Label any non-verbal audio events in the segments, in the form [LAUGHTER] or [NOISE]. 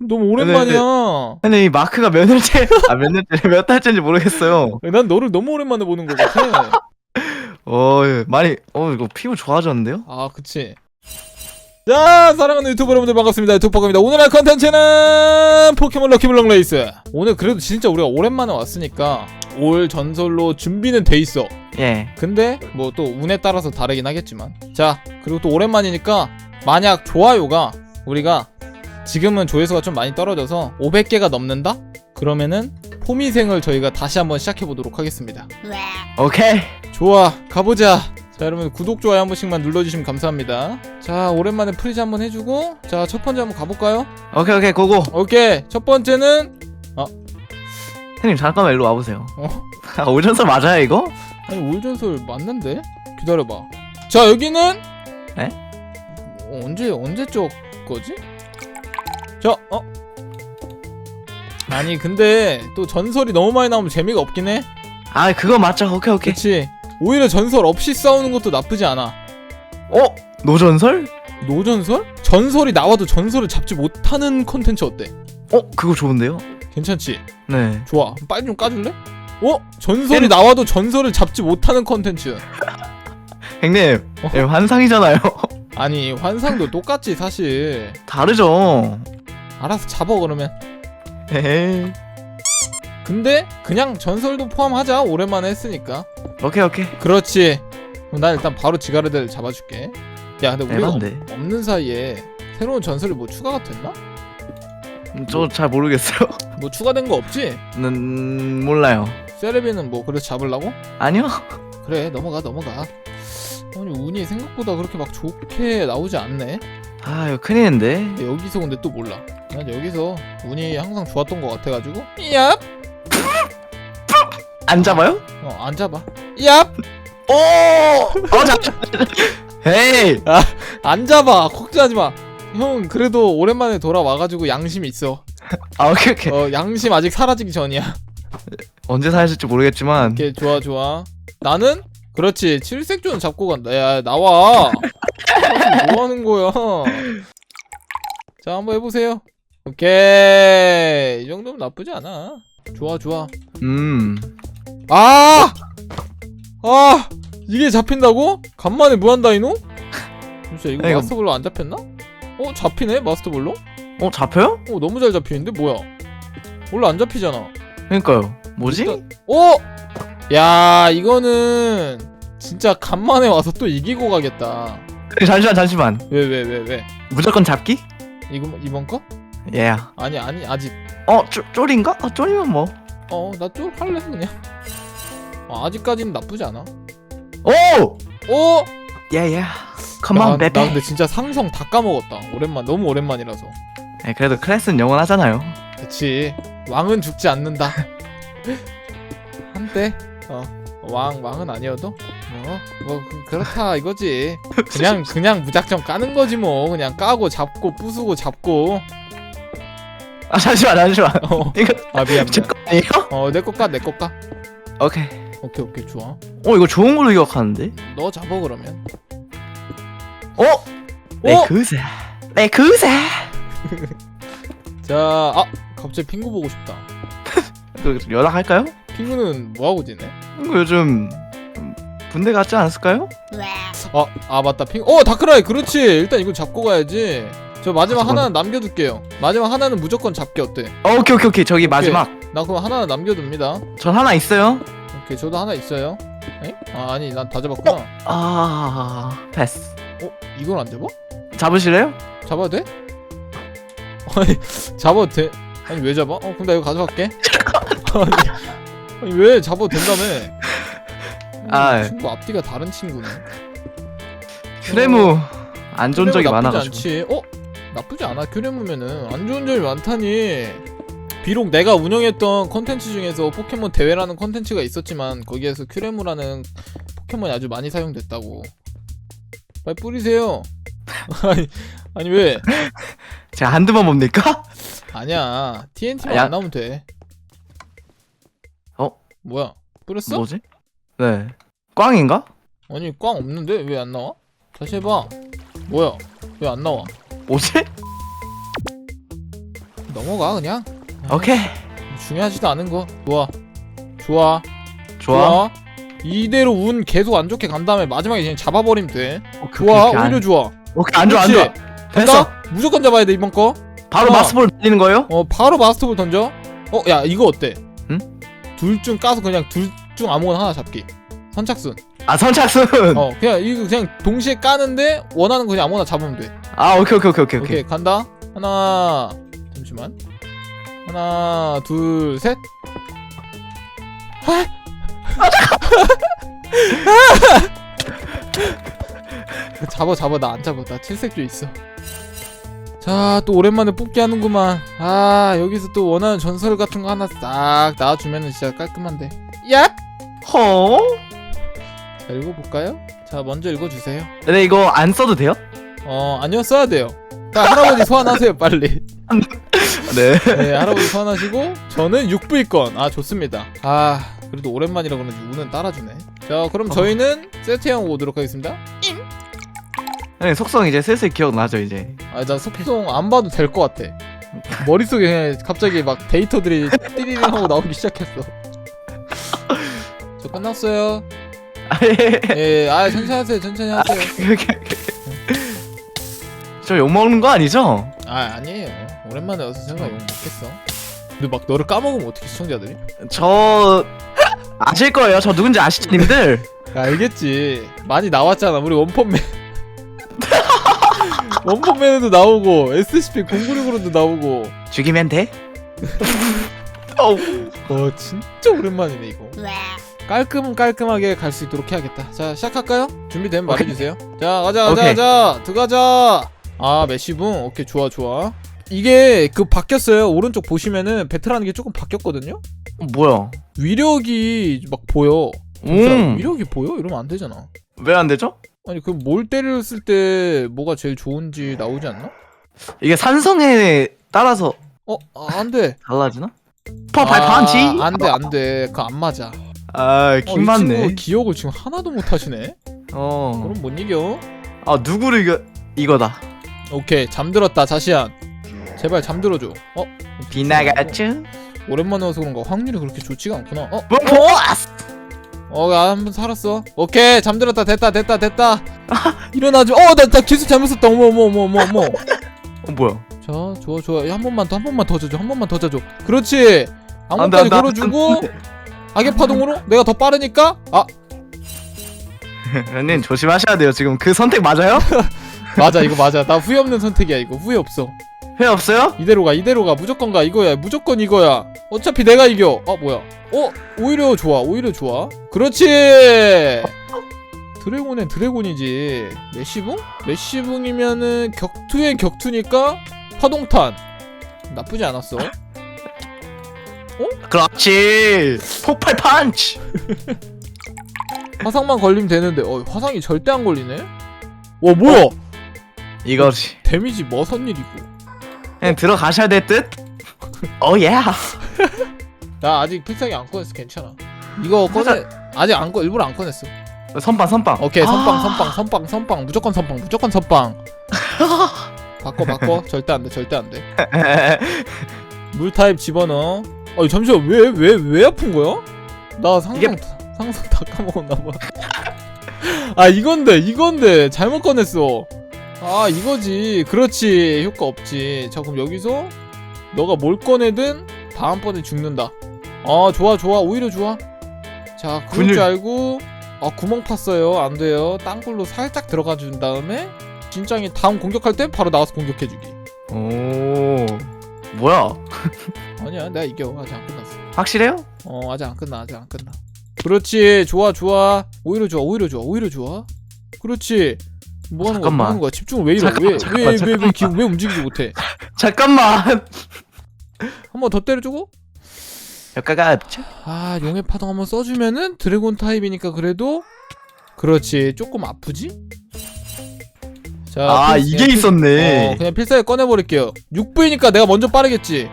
너무 오랜만이야. 근데 이 마크가 몇 년째 아 몇 년째 몇 달째인지 모르겠어요. 난 너를 너무 오랜만에 보는 것 같아. [LAUGHS] 어 예. 많이 어 이거 피부 좋아졌는데요? 아, 그치. 자, 사랑하는 유튜브 여러분들 반갑습니다. 유튜브 박입니다. 오늘 할 컨텐츠는 포켓몬 럭키블럭 레이스. 오늘 그래도 진짜 우리가 오랜만에 왔으니까 올 전설로 준비는 돼 있어. 예. 근데 뭐 또 운에 따라서 다르긴 하겠지만. 자, 그리고 또 오랜만이니까 만약 좋아요가 우리가 지금은 조회수가 좀 많이 떨어져서 500개가 넘는다? 그러면은 포미생을 저희가 다시 한번 시작해 보도록 하겠습니다. 오케이. 좋아 가보자 자 여러분 구독 좋아요 한 번씩만 눌러주시면 감사합니다 자 오랜만에 프리즈 한번 해주고 자 첫 번째 한번 가볼까요? 오케이 오케이 고고. 오케이 첫 번째는 형님 잠깐만 일로 와보세요. 어? 아, 오전설 맞아요 이거? 아니 올전설 맞는데? 기다려봐 자 여기는 네? 어, 언제 언제 쪽 거지? 자 어? 아니 근데 또 전설이 너무 많이 나오면 재미가 없긴 해 아 그거 맞죠. 오케이 오케이. 그치 오히려 전설 없이 싸우는 것도 나쁘지 않아 어 노전설? 노전설? 전설이 나와도 전설을 잡지 못하는 컨텐츠 어때? 어 그거 좋은데요? 괜찮지? 네. 좋아. 빨리 좀 까줄래? 어? 전설이 나와도 전설을 잡지 못하는 컨텐츠. [LAUGHS] 형님 어? 예, 환상이잖아요. 아니 환상도 똑같지 사실. 다르죠. 알아서 잡아 그러면. 에이. 근데 그냥 전설도 포함하자. 오랜만에 했으니까. 오케이 오케이. 그렇지. 그럼 난 일단 바로 지가르들 잡아줄게. 야 근데 우리가. 없- 없는 사이에 새로운 전설이 뭐 추가가 됐나? 저잘 모르겠어요. [LAUGHS] 뭐 추가된 거 없지? 는 몰라요. 세레비는 뭐 그래서 잡으려고? 아니요. 그래 넘어가 넘어가. 아니 운이 생각보다 그렇게 막 좋게 나오지 않네. 아 이거 큰일인데. 근데 여기서 근데 또 몰라. 난 여기서 운이 항상 좋았던 것 같아가지고. 얍! 안 잡아요? 어 안 잡아. 얍! 오. 어 잡. 에이. 안 잡아. 걱정하지 마. 형 그래도 오랜만에 돌아와가지고 양심이 있어. 아 오케이 오케이. 어 양심 아직 사라지기 전이야. 언제 사실지 모르겠지만. 오케이 좋아 좋아. 나는 그렇지 칠색존 잡고 간다. 야 나와. [LAUGHS] 뭐 하는 거야? 자 한번 해보세요. 오케이 이 정도면 나쁘지 않아. 좋아 좋아. 음. 아! 아! 이게 잡힌다고? 간만에 무한다이노? 진짜 이거 야, 이거- 마스터볼로 안 잡혔나? 어? 잡히네? 마스터볼로? 어 잡혀요? 어 너무 잘 잡히는데? 뭐야? 원래 안 잡히잖아 그러니까요. 뭐지? 일단- 어? 야 이거는 진짜 간만에 와서 또 이기고 가겠다 네, 잠시만 잠시만. 왜왜 왜 왜, 무조건 잡기? 이거 이번 거? 예. 아니 아니 아직 어 쪼, 쫄인가? 아 쫄이면 뭐. 어나좀 할래 그냥 어, 아직까지는 나쁘지 않아 오. 어? 예예. 나, 컴온 나 베베. 근데 진짜 상성 다 까먹었다 오랜만 너무 오랜만이라서 네, 그래도 클래스는 영원하잖아요. 그치 왕은 죽지 않는다 [LAUGHS] 한때 어왕 왕은 아니어도 뭐뭐 그렇다 이거지 [LAUGHS] 그냥 그냥 무작정 까는 거지 뭐 그냥 까고 잡고 부수고 잡고 아 잠시만 잠시만. 어. 이거 아 미안 제 거 아니에요? 어내거까내거까 오케이. 오케이 오케이 좋아 어 이거 좋은 걸로 기억하는데? 너 잡아 그러면 어? 내 그새. 내 그새. 자아 갑자기 핑구 보고 싶다 [LAUGHS] 그 연락할까요? 핑구는 뭐하고 지내? 이거 요즘 좀 군대 갔지 않았을까요? 아, 아 맞다 핑. 어 다크라이 그렇지. 일단 이거 잡고 가야지. 저 마지막 아, 잠깐만. 하나는 남겨둘게요. 마지막 하나는 무조건 잡기 어때? 어, 오케이 오케이 오케이 저기 마지막. 나 그럼 하나는 남겨둡니다. 전 하나 있어요. 오케이 저도 하나 있어요. 에? 아 아니 난 다 잡았구나. 아 패스. 어 이걸 안 잡아? 잡으실래요? 잡아도 돼? [LAUGHS] 아니 잡아도 돼? 아니 왜 잡아? 어 그럼 나 이거 가져갈게. [LAUGHS] 아니, 아니 왜 잡아도 된다며? [LAUGHS] 아. 친구 앞뒤가 다른 친구네. 큐레무 안 좋은 적이 나쁘지 많아가지고. 않지. 어? 나쁘지 않아. 큐레무면은 안 좋은 점이 많다니. 비록 내가 운영했던 컨텐츠 중에서 포켓몬 대회라는 컨텐츠가 있었지만 거기에서 큐레무라는 포켓몬이 아주 많이 사용됐다고. 빨리 뿌리세요. [LAUGHS] 아니, 아니 왜? [LAUGHS] 제가 한두 번 뭡니까? 아니야. TNT만 야. 안 나오면 돼. 어? 뭐야? 뿌렸어? 뭐지? 네. 꽝인가? 아니 꽝 없는데 왜 안 나와? 다시 해봐. 뭐야? 왜 안 나와? 뭐지? 넘어가 그냥 오케이. 중요하지도 않은 거 좋아 좋아 좋아. 이대로 운 계속 안 좋게 간 다음에 마지막에 그냥 잡아버리면 돼 오케이, 좋아 오케이, 오히려 안, 좋아 오케이 안 좋아 안 그렇지. 좋아. 됐어. 간다? 무조건 잡아야 돼 이번 거 바로 어. 마스볼 돌리는 거예요? 어 바로 마스터볼 던져 어 야 이거 어때 응? 둘 중 까서 그냥 둘 중 아무거나 하나 잡기. 선착순. 아 선착순. 어 그냥 이거 그냥 동시에 까는데 원하는 거 그냥 아무거나 잡으면 돼. 아 오케이 오케이 오케이 오케이 오케이. 오케이. 간다. 하나 잠시만. 하나 둘셋. [LAUGHS] 잡아 잡아. 나 안 잡아. 나 칠색조 있어 자 또 오랜만에 뽑기 하는구만 아 여기서 또 원하는 전설 같은 거 하나 싹 나와주면은 진짜 깔끔한데 야! 허? 자 읽어볼까요? 자 먼저 읽어주세요 근데 이거 안 써도 돼요? 어 아니요 써야 돼요 자 할아버지 소환하세요 빨리 [LAUGHS] 네. 네, 할아버지 소환하시고 저는 6부위권. 아, 좋습니다. 아, 그래도 오랜만이라 그런지 우는 따라주네. 자, 그럼 어. 저희는 세트형 오도록 하겠습니다. 네, 속성 이제 슬슬 기억나죠 이제. 아, 나 속성 안 봐도 될 것 같아. 머릿속에 그냥 갑자기 막 데이터들이 [LAUGHS] 띠리링 하고 나오기 시작했어. 저 끝났어요. 아, 예. 예, 아, 천천히 하세요. 천천히 하세요. 오케이, 오케이, 오케이. 저욕 먹는 거 아니죠? 아, 아니에요. 오랜만에 와서 설마 욕 먹겠어. 근데 막 너를 까먹으면 어떻게 시청자들이? 저 아실 거예요. 저 누군지 아시죠, 님들? 야, 알겠지. 많이 나왔잖아. 우리 원펀맨. [LAUGHS] 원펀맨에도 나오고 SCP-096으로도 나오고. 죽이면 돼? [LAUGHS] 어, 진짜 오랜만이네 이거. 깔끔 깔끔하게 갈 수 있도록 해야겠다. 자, 시작할까요? 준비되면 오케이. 말해주세요. 자, 가자, 가자, 오케이. 가자. 들어가자. 아, 메시붕. 오케이, 좋아, 좋아. 이게 그 바뀌었어요. 오른쪽 보시면은 배틀하는 게 조금 바뀌었거든요. 어, 뭐야? 위력이 막 보여. 음. 위력이 보여? 이러면 안 되잖아. 왜 안 되죠? 아니 그 뭘 때렸을 때 뭐가 제일 좋은지 나오지 않나? 이게 산성에 따라서 어, 아, 안 돼. 달라지나? 퍼팔 펀치? 아, 안 돼, 안 돼. 그거 안 맞아. 아, 어, 킹이 맞네. 친구 기억을 지금 하나도 못 하시네. 어. 그럼 못 이겨. 아, 누구를 이거 이거다. 오케이, 잠들었다. 자시안. 제발 잠들어줘. 어? 비나가츠? 오랜만에 와서 그런가 확률이 그렇게 좋지가 않구나. 어? 뭐? 어, 야, 한번 살았어. 오케이, 잠들었다. 됐다, 됐다, 됐다. [LAUGHS] 일어나지. 어, 나, 나 기술 잘못 썼다. 어머, 어머, 어머, 어머, 어머. 어, 뭐야? 자, 좋아, 좋아. 야, 한 번만 더, 한 번만 더 줘줘. 한 번만 더 줘줘. 그렇지. 안 돼, 악몽까지 안 돼, 안 걸어주고 악의 파동으로 내가 더 빠르니까 아님 조심하셔야 돼요. 지금 그 선택 맞아요? [LAUGHS] 맞아 이거 맞아 나 후회 없는 선택이야 이거 후회 없어 회 없어요? 이대로 가 이대로 가. 무조건 가 이거야. 무조건 이거야. 어차피 내가 이겨. 아 뭐야? 어? 오히려 좋아 오히려 좋아. 그렇지! 드래곤은 드래곤이지. 메시붕? 메시붕이면은 격투의 격투니까 파동탄. 나쁘지 않았어. 그렇지. 폭발 펀치. [LAUGHS] 화상만 걸리면 되는데. 어 화상이 절대 안 걸리네? 와 뭐야? 이거지. 데미지 머선 일이고 그냥 들어가셔야 될 듯. 어 예. 나 아직 필살기 안 꺼냈어. 괜찮아. 이거 꺼내 아직 안 꺼 일부러 안 꺼냈어. 선빵 선빵. 오케이 선빵 아. 선빵 선빵 선빵. 무조건 선빵 무조건 선빵. [LAUGHS] 바꿔 바꿔. 절대 안돼 절대 안돼. [LAUGHS] 물 타입 집어넣어. 어 잠시만. 왜 왜 왜 아픈 거야? 나 상상 이게- 상상 다 까먹었나 봐 아 [LAUGHS] 이건데 이건데. 잘못 꺼냈어 아 이거지. 그렇지. 효과 없지. 자 그럼 여기서 너가 뭘 꺼내든 다음번에 죽는다. 아 좋아 좋아. 오히려 좋아. 자 그럴 근육. 줄 알고 아 구멍 팠어요. 안 돼요. 땅굴로 살짝 들어가 준 다음에 진짱이 다음 공격할 때 바로 나와서 공격해주기. 오. 뭐야? [LAUGHS] 아니야 내가 이겨. 아직 안 끝났어. 확실해요? 어 아직 안 끝나 아직 안 끝나. 그렇지. 좋아 좋아. 오히려 좋아 오히려 좋아 오히려 좋아. 그렇지 뭐 하는 거야 뭐. 하는 거야 집중을 왜 이래 잠깐만, 왜 잠깐만, 왜왜왜 잠깐만. 왜 움직이지 못해 [LAUGHS] 잠깐만. 한 번 더 때려주고 효과가 없죠? 아 용의 파동 한번 써주면은 드래곤 타입이니까 그래도 그렇지 조금 아프지? 자 아 필- 이게 그냥 필- 있었네. 어, 그냥 필살기 꺼내버릴게요 6부이니까 내가 먼저 빠르겠지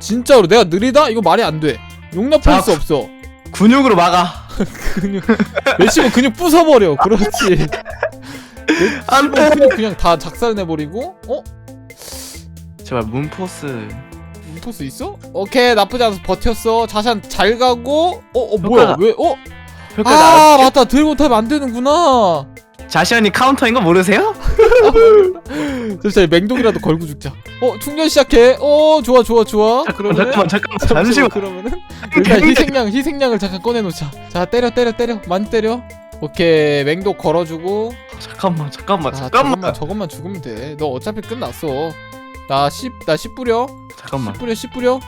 진짜로 내가 느리다? 이거 말이 안 돼 용납할 자, 수 없어 근육으로 막아. [LAUGHS] 근육 [LAUGHS] 메시면 근육 부숴버려 그렇지 안 돼. 근육 그냥 다 작살내버리고? 어? 제발 문포스. 임포스 있어? 오케이 나쁘지 않아서 버텼어. 자산 잘 가고. 어, 어 뭐야? 효과가- 왜 어? 효과 아 맞다. 드래곤 타임 안 되는구나. 자시언이 카운터인 거 모르세요? [LAUGHS] 잠시만 맹독이라도 걸고 죽자. 어 충전 시작해. 어 좋아 좋아 좋아. 잠깐만 그러면은 잠깐만 잠깐만. 잠시만. 그러면은 일단 희생양 희생양을 잠깐 꺼내놓자. 자 때려 때려 때려. 많이 때려. 오케이 맹독 걸어주고 잠깐만 잠깐만 아, 잠깐만. 저것만 저것만 죽으면 돼 너 어차피 끝났어. 나 10 나 10 뿌려? 잠깐만. 10 뿌려 10 뿌려?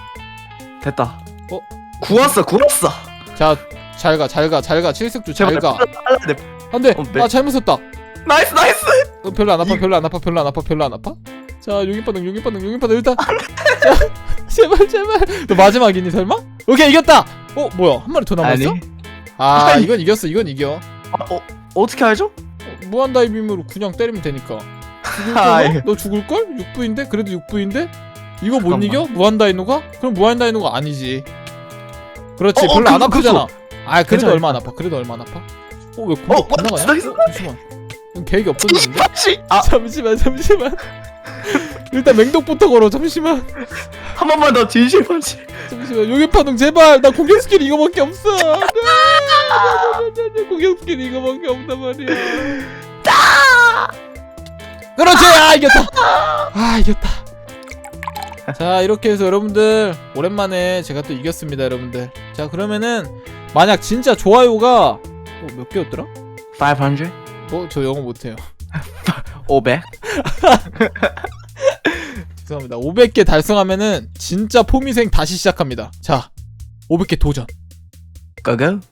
됐다. 어? 구웠어 구웠어. 자 잘 가 잘 가 잘 가. 칠색주 제발 잘 가 빨리 내- 안돼. 어, 네. 아 잘못 썼다. 나이스 나이스. 어, 별로 안 아파 별로 안 아파 별로 안 아파 별로 안 아파? 자 용인바닥 용인바닥 용인바닥 일단. 자 [LAUGHS] 제발 제발. 너 마지막이니 설마? 오케이 이겼다. 어 뭐야? 한 마리 더 남았어? 아니. 아 아니. 이건 이겼어 이건 이겨. 아, 어, 어떻게 알죠? 어, 무한다이빔으로 그냥 때리면 되니까 죽을. 걸? 너 죽을 걸? 6부인데 그래도 6부인데 이거 못 잠깐만. 이겨? 무한다이노가? 그럼 무한다이노가 아니지 그렇지 어, 어, 별로 안 그거, 아프잖아 아 그래도 괜찮아, 얼마 안 아파 그래도 얼마 안 아파 어왜 어, 어, 안 나가냐? 나이스, 어, 잠시만 이건 계획이 이파치 아, 잠시만 잠시만 일단 맹독부터 걸어 잠시만 한 번만 더 진실 펀치 잠시만 용의 파동 제발 나 공격 스킬 이거밖에 없어 네, 네, 네, 네, 네, 공격 스킬 이거밖에 없단 말이야 그렇지 아 이겼다. 아 이겼다. 자 이렇게 해서 여러분들 오랜만에 제가 또 이겼습니다 여러분들. 자 그러면은 만약 진짜 좋아요가 어, 몇 개였더라? 500 어 저 영어 못해요. [LAUGHS] 500 [LAUGHS] 죄송합니다. 500개 달성하면은 진짜 포미생 다시 시작합니다. 자 500개 도전. 고고